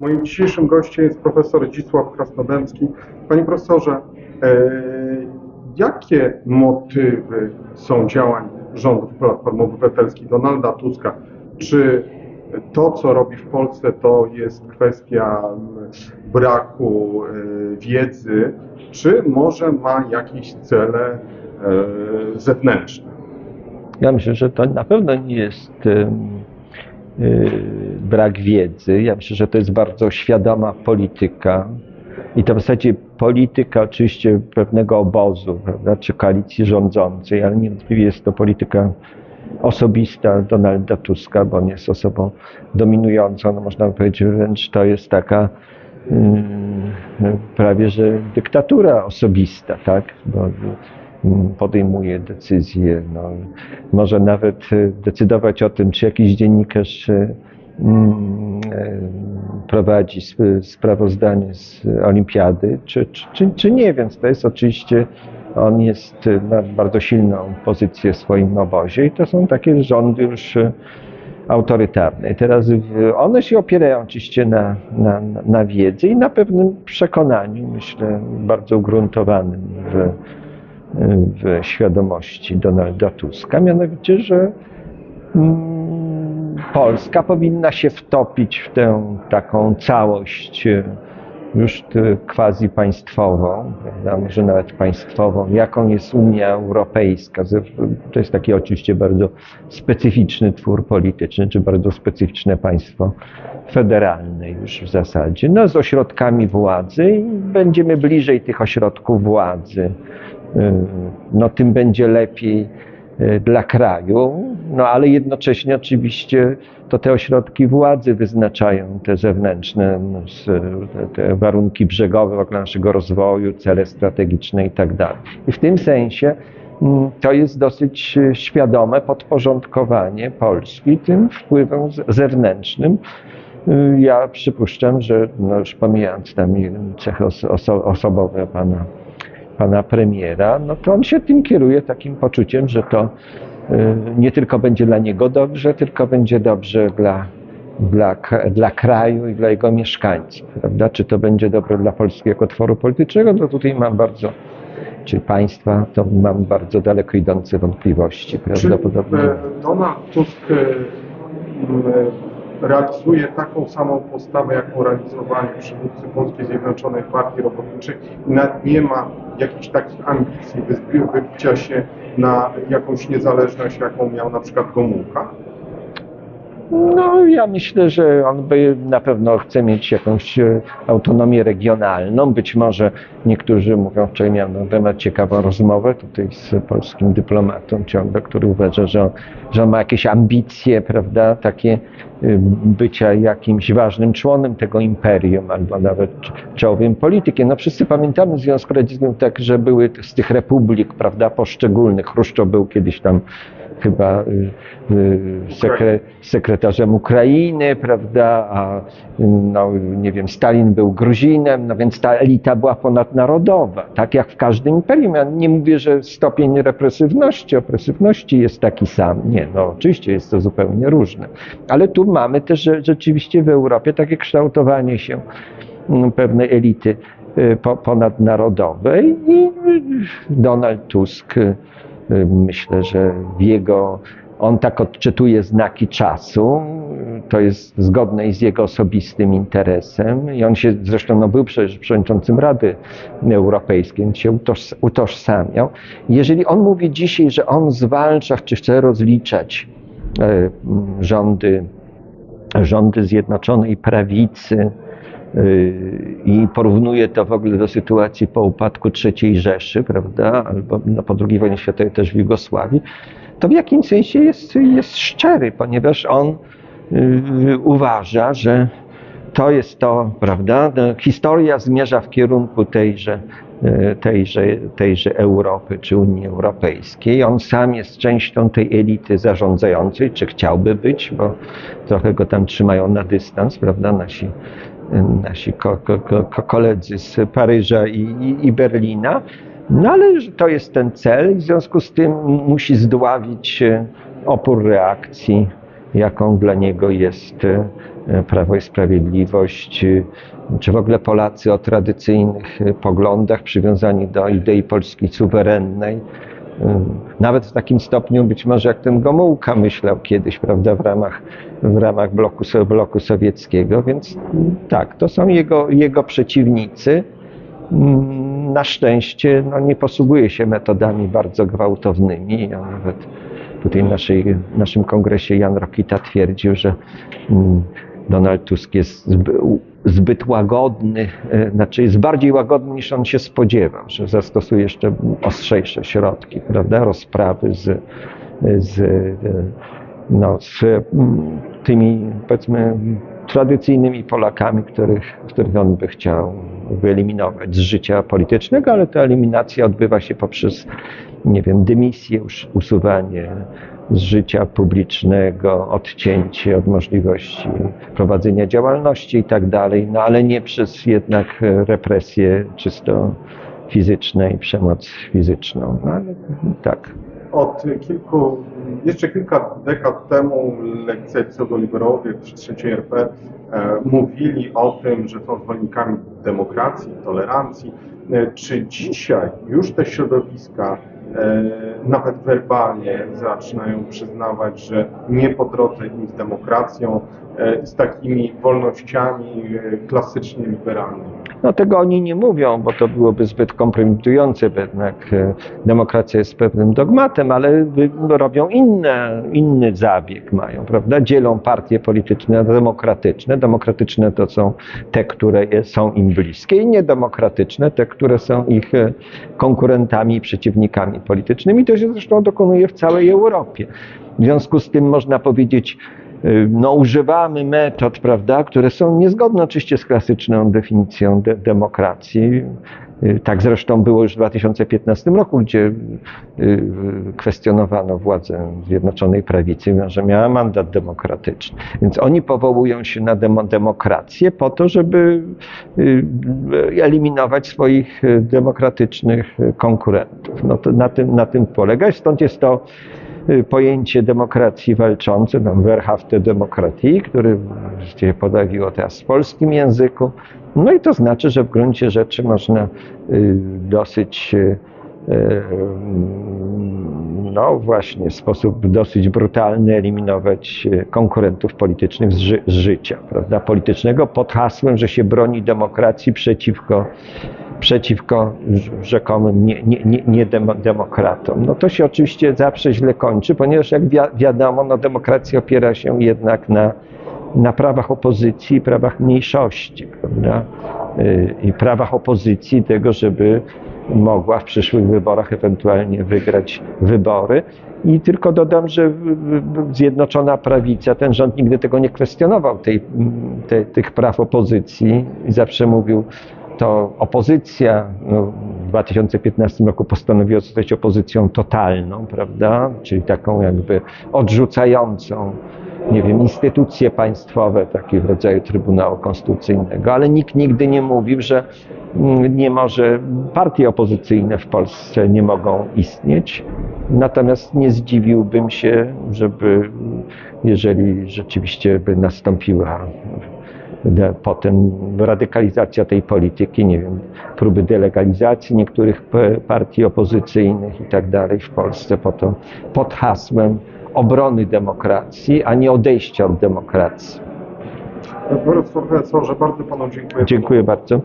Moim dzisiejszym gościem jest profesor Zdzisław Krasnodębski. Panie profesorze, e, jakie motywy są działań rządów Platformy Obywatelskiej Donalda Tuska? Czy to, co robi w Polsce, to jest kwestia braku e, wiedzy, czy może ma jakieś cele e, zewnętrzne? Ja myślę, że to na pewno nie jest brak wiedzy. Ja myślę, że to jest bardzo świadoma polityka. I to w zasadzie polityka oczywiście pewnego obozu, prawda, czy koalicji rządzącej, ale niewątpliwie jest to polityka osobista Donalda Tuska, bo on jest osobą dominującą, no można powiedzieć wręcz to jest taka mm, prawie że dyktatura osobista, tak? Bo podejmuje decyzje, no, może nawet e, decydować o tym, czy jakiś dziennikarz e, mm, e, prowadzi sp- sprawozdanie z olimpiady, czy, czy, czy, nie, więc to jest oczywiście, on jest, ma bardzo silną pozycję w swoim obozie i to są takie rządy już autorytarne. Teraz one się opierają oczywiście na, na, na wiedzy i na pewnym przekonaniu, myślę, bardzo ugruntowanym w, w świadomości Donalda Tuska, mianowicie, że mm, Polska powinna się wtopić w tę taką całość e, już quasi państwową, może nawet państwową, jaką jest Unia Europejska. To jest taki oczywiście bardzo specyficzny twór polityczny, czy bardzo specyficzne państwo federalne już w zasadzie, no z ośrodkami władzy i będziemy bliżej tych ośrodków władzy, no tym będzie lepiej y, dla kraju, no ale jednocześnie oczywiście to te ośrodki władzy wyznaczają te zewnętrzne no, te, warunki brzegowe w ogóle naszego rozwoju, cele strategiczne i tak. I w tym sensie mm, to jest dosyć e, świadome podporządkowanie Polski tym wpływom zewnętrznym. Y, Ja przypuszczam, że no już pomijając tam cechy oso- osobowe pana pana premiera, no to on się tym kieruje takim poczuciem, że to y, nie tylko będzie dla niego dobrze, tylko będzie dobrze dla, dla, dla kraju i dla jego mieszkańców. Prawda? Czy to będzie dobre dla Polski jako tworu politycznego, to tutaj mam bardzo, czy państwa, to mam bardzo daleko idące wątpliwości. Czy Prawdopodobnie. e, Donald Tusk e, m, realizuje taką samą postawę, jaką realizowali przywódcy Polskiej Zjednoczonej Partii Robotniczej i nie ma jakichś takich ambicji wybicia się na jakąś niezależność, jaką miał na przykład Gomułka? No, ja myślę, że on by na pewno chce mieć jakąś e, autonomię regionalną. Być może niektórzy mówią, wczoraj miałem na temat ciekawą rozmowę tutaj z polskim dyplomatą ciągle, który uważa, że on, że on ma jakieś ambicje, prawda, takie y, bycia jakimś ważnym członem tego imperium, albo nawet cz- czołowym politykiem. No wszyscy pamiętamy w Związku Radzieckim tak, że były z tych republik, prawda, poszczególnych. Chruszczow był kiedyś tam chyba y, y, sekre, sekretarzem Ukrainy, prawda, a no, nie wiem, Stalin był Gruzinem, no więc ta elita była ponadnarodowa, tak jak w każdym imperium. Ja nie mówię, że stopień represywności, opresywności jest taki sam. Nie, no oczywiście jest to zupełnie różne. Ale tu mamy też rzeczywiście w Europie takie kształtowanie się mm, pewnej elity y, po- ponadnarodowej i Donald Tusk y, myślę, że w jego on tak odczytuje znaki czasu, to jest zgodne z jego osobistym interesem. I on się zresztą no, był przecież przewodniczącym Rady Europejskiej, więc się utoż, utożsamiał. Jeżeli on mówi dzisiaj, że on zwalcza, czy chce rozliczać e, rządy, rządy Zjednoczonej Prawicy, i porównuje to w ogóle do sytuacji po upadku III Rzeszy, prawda, albo no, po II wojnie światowej też w Jugosławii, to w jakimś sensie jest, jest szczery, ponieważ on y, uważa, że to jest to, prawda, no, historia zmierza w kierunku tejże, y, tejże, tejże Europy czy Unii Europejskiej. On sam jest częścią tej elity zarządzającej, czy chciałby być, bo trochę go tam trzymają na dystans, prawda, nasi nasi ko, ko, ko, ko- koledzy z Paryża i, i, i Berlina. No ale to jest ten cel i w związku z tym musi zdławić e, opór reakcji jaką dla niego jest e, Prawo i Sprawiedliwość, czy w ogóle Polacy o tradycyjnych poglądach przywiązani do idei Polski suwerennej. Nawet w takim stopniu być może jak ten Gomułka myślał kiedyś, prawda, w ramach, w ramach bloku, bloku sowieckiego, więc mm, tak, to są jego, jego przeciwnicy. Mm, Na szczęście no, nie posługuje się metodami bardzo gwałtownymi. Ja nawet tutaj w naszej, w naszym kongresie Jan Rokita twierdził, że mm, Donald Tusk jest zbyt łagodny, e, znaczy jest bardziej łagodny niż on się spodziewał, że zastosuje jeszcze ostrzejsze środki, prawda, rozprawy z, z, e, no, z mm, tymi powiedzmy tradycyjnymi Polakami, których, których on by chciał wyeliminować z życia politycznego, ale ta eliminacja odbywa się poprzez, nie wiem, dymisję, us- usuwanie z życia publicznego, odcięcie od możliwości prowadzenia działalności i tak dalej, no ale nie przez jednak represje czysto fizyczne i przemoc fizyczną. No, ale tak. Od kilku, jeszcze kilka dekad temu lekce pseudoliberowie w trzeciej RP e, mówili o tym, że są zwolennikami demokracji, tolerancji. E, czy dzisiaj już te środowiska nawet werbalnie zaczynają przyznawać, że nie po drodze im z demokracją, e, z takimi wolnościami e, klasycznie liberalnymi? No tego oni nie mówią, bo to byłoby zbyt kompromitujące, bo jednak e, demokracja jest pewnym dogmatem, ale robią inne, inny zabieg mają, prawda? Dzielą partie polityczne na demokratyczne. Demokratyczne to są te, które są im bliskie i niedemokratyczne, te, które są ich e, konkurentami i przeciwnikami politycznymi. To się zresztą dokonuje w całej Europie. W związku z tym można powiedzieć, no, używamy metod, prawda, które są niezgodne oczywiście z klasyczną definicją de demokracji. Y, Tak zresztą było już w 2015 roku, gdzie y, kwestionowano władzę Zjednoczonej Prawicy, że miała mandat demokratyczny. Więc oni powołują się na demo demokrację po to, żeby y, eliminować swoich y, demokratycznych y, konkurentów. No to na tym, na tym polega. I Stąd jest to y, pojęcie demokracji walczącej, tam Wehrhafte Demokratii, który się pojawiło teraz w polskim języku. No i to znaczy, że w gruncie rzeczy można y, dosyć y, y, no właśnie w sposób dosyć brutalny eliminować y, konkurentów politycznych z, ży- z życia, prawda, politycznego pod hasłem, że się broni demokracji przeciwko przeciwko rzekomym nie, nie, nie. No to się oczywiście zawsze źle kończy, ponieważ jak wi wiadomo, no demokracja opiera się jednak na, na prawach opozycji i prawach mniejszości, prawda? Y, I prawach opozycji tego, żeby mogła w przyszłych wyborach ewentualnie wygrać wybory. I tylko dodam, że Zjednoczona Prawica, ten rząd nigdy tego nie kwestionował, tej, te, tych praw opozycji zawsze mówił, to opozycja no, w 2015 roku postanowiła zostać opozycją totalną, prawda? Czyli taką jakby odrzucającą, nie wiem, instytucje państwowe, takie w rodzaju Trybunału Konstytucyjnego, ale nikt nigdy nie mówił, że mm, nie może, partie opozycyjne w Polsce nie mogą istnieć. Natomiast nie zdziwiłbym się, żeby, jeżeli rzeczywiście by nastąpiła potem radykalizacja tej polityki, nie wiem, próby delegalizacji niektórych partii opozycyjnych i tak dalej w Polsce po to, pod hasłem obrony demokracji, a nie odejścia od demokracji. Profesorze, bardzo panu dziękuję. Dziękuję bardzo.